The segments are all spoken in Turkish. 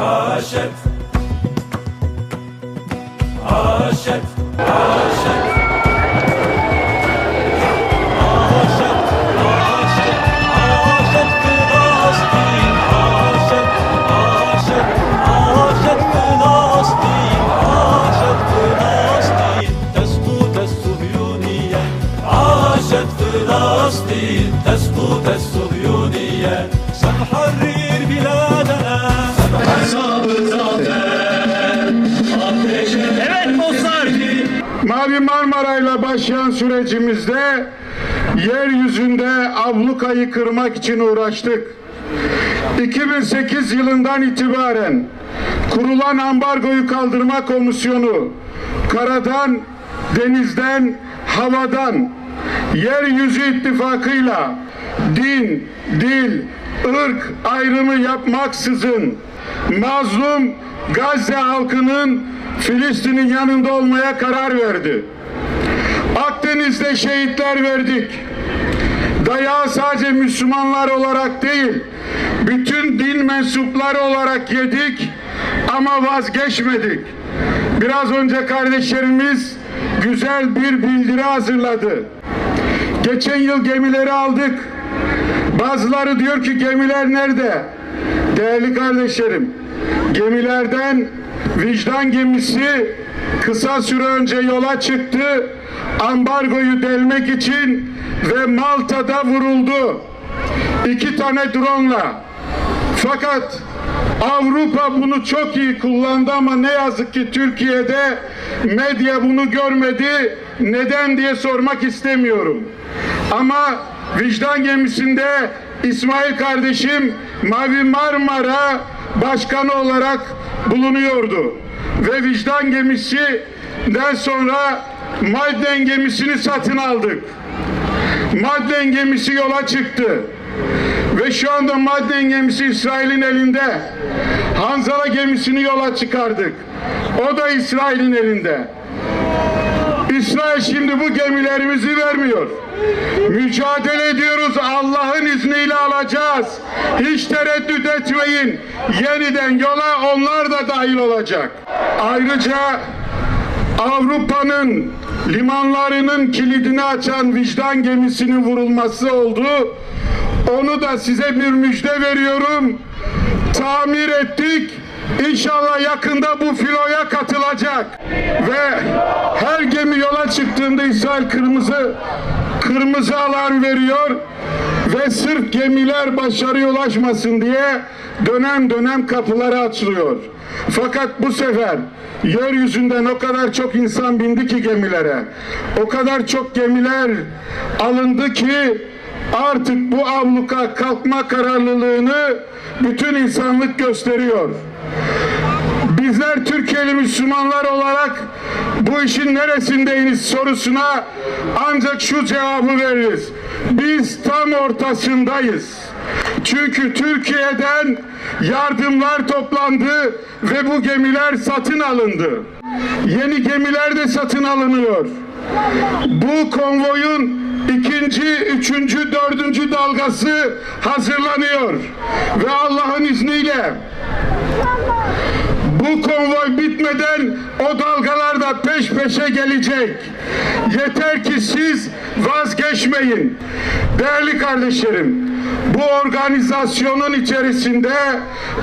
عاشت عاشت عاشت فلسطين تسقط الصهيونية سنحرر بلادنا Evet dostlar. Mavi Marmara'yla başlayan sürecimizde yeryüzünde ablukayı kırmak için uğraştık. 2008 yılından itibaren kurulan ambargoyu kaldırma komisyonu karadan, denizden, havadan yeryüzü ittifakıyla din, dil, ırk ayrımı yapmaksızın mazlum Gazze halkının Filistin'in yanında olmaya karar verdi. Akdeniz'de şehitler verdik. Dayağı sadece Müslümanlar olarak değil, bütün din mensupları olarak yedik ama vazgeçmedik. Biraz önce kardeşlerimiz güzel bir bildiri hazırladı. Geçen yıl gemileri aldık. Bazıları diyor ki gemiler nerede? Değerli kardeşlerim, gemilerden vicdan gemisi kısa süre önce yola çıktı. Ambargoyu delmek için ve Malta'da vuruldu. İki tane drone'la. Fakat Avrupa bunu çok iyi kullandı ama ne yazık ki Türkiye'de medya bunu görmedi. Neden diye sormak istemiyorum. Ama vicdan gemisinde İsmail kardeşim Mavi Marmara başkanı olarak bulunuyordu. Ve vicdan gemisinden sonra Madden gemisini satın aldık. Madden gemisi yola çıktı. Şu anda Madden gemisi İsrail'in elinde. Hanzala gemisini yola çıkardık. O da İsrail'in elinde. İsrail şimdi bu gemilerimizi vermiyor. Mücadele ediyoruz. Allah'ın izniyle alacağız. Hiç tereddüt etmeyin. Yeniden yola onlar da dahil olacak. Ayrıca Avrupa'nın limanlarının kilidini açan vicdan gemisinin vurulması oldu. Onu da size bir müjde veriyorum. Tamir ettik. İnşallah yakında bu filoya katılacak. Ve her gemi yola çıktığında İsrail kırmızı kırmızı alarm veriyor ve sırf gemiler başarıya ulaşmasın diye dönem dönem kapıları açılıyor. Fakat bu sefer yeryüzünden o kadar çok insan bindi ki gemilere. O kadar çok gemiler alındı ki artık bu avluka kalkma kararlılığını bütün insanlık gösteriyor. Bizler Türkiye'li Müslümanlar olarak bu işin neresindeyiz sorusuna ancak şu cevabı veririz. biz tam ortasındayız. Çünkü Türkiye'den yardımlar toplandı ve bu gemiler satın alındı. Yeni gemiler de satın alınıyor. Bu konvoyun ikinci, üçüncü, dördüncü dalgası hazırlanıyor. Ve Allah'ın izniyle bu konvoy bitmeden o dalgalar da peş peşe gelecek. Yeter ki siz vazgeçmeyin. Değerli kardeşlerim, bu organizasyonun içerisinde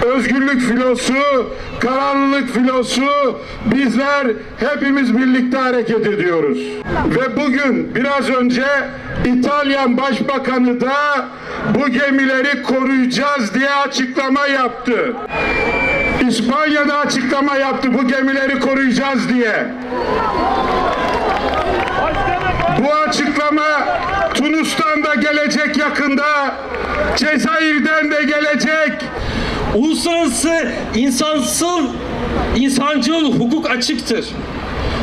özgürlük filosu, kararlılık filosu, bizler hepimiz birlikte hareket ediyoruz. Ve bugün biraz önce İtalyan Başbakanı da bu gemileri koruyacağız diye açıklama yaptı. İspanya'da açıklama yaptı bu gemileri koruyacağız diye. Bu açıklama Tunus'tan da gelecek yakında, Cezayir'den de gelecek. Uluslararası insansıl, insancıl hukuk açıktır.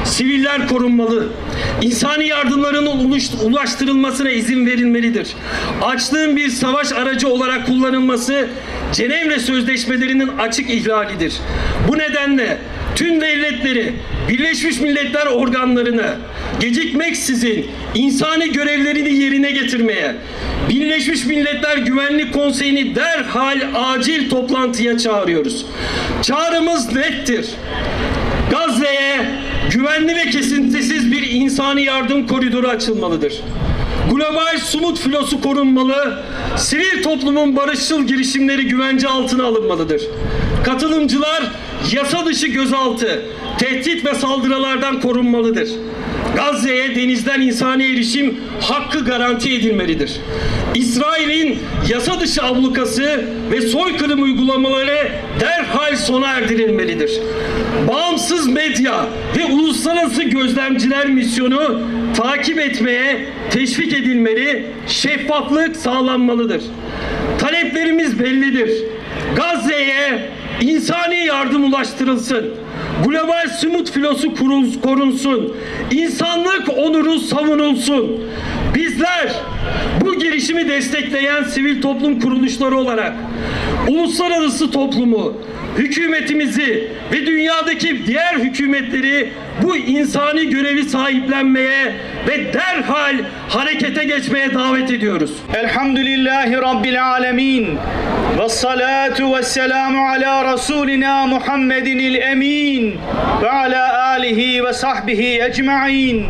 Siviller korunmalı. İnsani yardımların ulaştırılmasına izin verilmelidir. Açlığın bir savaş aracı olarak kullanılması Cenevre Sözleşmelerinin açık ihlalidir. Bu nedenle tüm devletleri, Birleşmiş Milletler organlarını gecikmeksizin insani görevlerini yerine getirmeye, Birleşmiş Milletler Güvenlik Konseyi'ni derhal acil toplantıya çağırıyoruz. Çağrımız nettir. Gazze'ye güvenli ve kesintisiz bir insani yardım koridoru açılmalıdır. Global sumut filosu korunmalı, sivil toplumun barışçıl girişimleri güvence altına alınmalıdır. Katılımcılar yasa dışı gözaltı, tehdit ve saldırılardan korunmalıdır. Gazze'ye denizden insani erişim hakkı garanti edilmelidir. İsrail'in yasa dışı ablukası ve soykırım uygulamaları derhal sona erdirilmelidir. Bağımsız medya ve uluslararası gözlemciler misyonu takip etmeye teşvik edilmeli, şeffaflık sağlanmalıdır. Taleplerimiz bellidir. Gazze'ye insani yardım ulaştırılsın. Global sumut filosu korunsun. İnsanlık onuru savunulsun. Bizler bu girişimi destekleyen sivil toplum kuruluşları olarak uluslararası toplumu, hükümetimizi ve dünyadaki diğer hükümetleri bu insani görevi sahiplenmeye ve derhal harekete geçmeye davet ediyoruz. Elhamdülillahi Rabbil alemin. Ve salatu ve selamu ala Resulina Muhammedin el emin. Ve ala alihi ve sahbihi ecma'in.